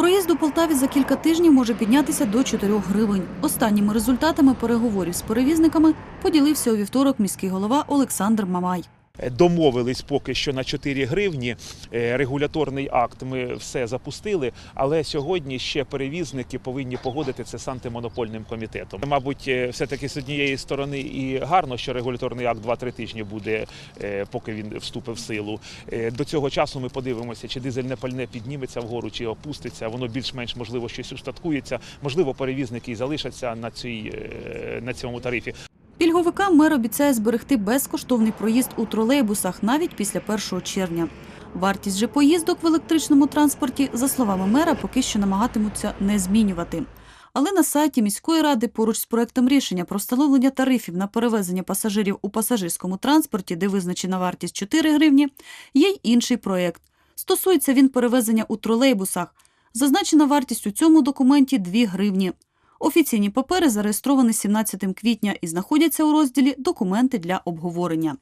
Проїзд у Полтаві за кілька тижнів може піднятися до 4 гривень. Останніми результатами переговорів з перевізниками поділився у вівторок міський голова Олександр Мамай. Домовились поки що на 4 гривні. Е, Регуляторний акт ми все запустили, але сьогодні ще перевізники повинні погодити це з антимонопольним комітетом. Мабуть, е, все-таки з однієї сторони і гарно, що регуляторний акт 2-3 тижні буде, е, поки він вступить в силу. Е, До цього часу ми подивимося, чи дизельне пальне підніметься вгору, чи опуститься. Воно більш-менш можливо щось устаткується. Можливо, перевізники і залишаться на цій е, на цьому тарифі. Пільговикам мер обіцяє зберегти безкоштовний проїзд у тролейбусах навіть після 1 червня. Вартість же поїздок в електричному транспорті, за словами мера, поки що намагатимуться не змінювати. Але на сайті міської ради поруч з проектом рішення про встановлення тарифів на перевезення пасажирів у пасажирському транспорті, де визначена вартість 4 гривні, є й інший проект. Стосується він перевезення у тролейбусах. Зазначена вартість у цьому документі 2 гривні. Офіційні папери зареєстровані 17 квітня і знаходяться у розділі Документи для обговорення.